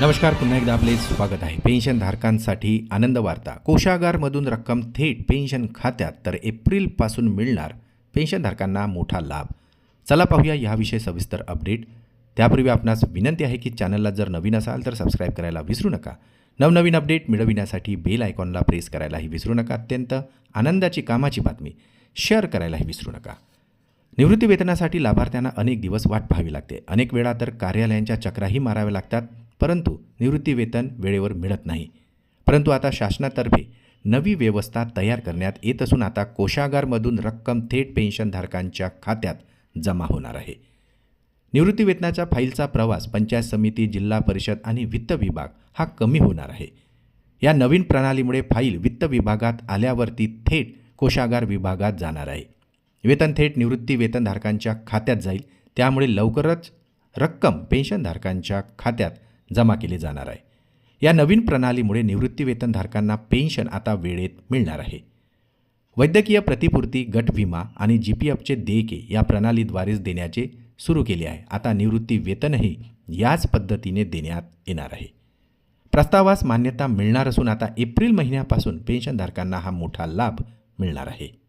नमस्कार पुन्हा एकदा आपले स्वागत आहे. पेन्शनधारकांसाठी आनंद वार्ता. कोशागारमधून रक्कम थेट पेन्शन खात्यात तर एप्रिलपासून मिळणार पेन्शनधारकांना मोठा लाभ. चला पाहूया याविषयी सविस्तर अपडेट त्यापूर्वी आपणास विनंती आहे की चॅनलला जर नवीन असाल तर सबस्क्राईब करायला विसरू नका. नवनवीन अपडेट मिळविण्यासाठी बेल आयकॉनला प्रेस करायलाही विसरू नका. अत्यंत आनंदाची कामाची बातमी. शेअर करायलाही विसरू नका. निवृत्ती वेतनासाठी लाभार्थ्यांना अनेक दिवस वाट पाहावी लागते. अनेक वेळा तर कार्यालयांच्या चक्राही माराव्या लागतात. परंतु निवृत्तीवेतन वेळेवर मिळत नाही. परंतु आता शासनातर्फे नवी व्यवस्था तयार करण्यात येत असून आता कोशागारमधून रक्कम थेट पेन्शनधारकांच्या खात्यात जमा होणार आहे. निवृत्ती वेतनाच्या फाईलचा प्रवास पंचायत समिती जिल्हा परिषद आणि वित्त विभाग हा कमी होणार आहे. या नवीन प्रणालीमुळे फाईल वित्त विभागात आल्यावरती थेट कोशागार विभागात जाणार आहे. वेतन थेट निवृत्ती वेतनधारकांच्या खात्यात जाईल. त्यामुळे लवकरच रक्कम पेन्शनधारकांच्या खात्यात जमा केले जाणार आहे. या नवीन प्रणालीमुळे निवृत्तीवेतनधारकांना पेन्शन आता वेळेत मिळणार आहे. वैद्यकीय प्रतिपूर्ती गट विमा आणि जी पी एफचे देयके या प्रणालीद्वारेच देण्याचे सुरू केले आहे. आता निवृत्ती वेतनही याच पद्धतीने देण्यात येणार आहे. प्रस्तावास मान्यता मिळणार असून आता एप्रिल महिन्यापासून पेन्शनधारकांना हा मोठा लाभ मिळणार आहे.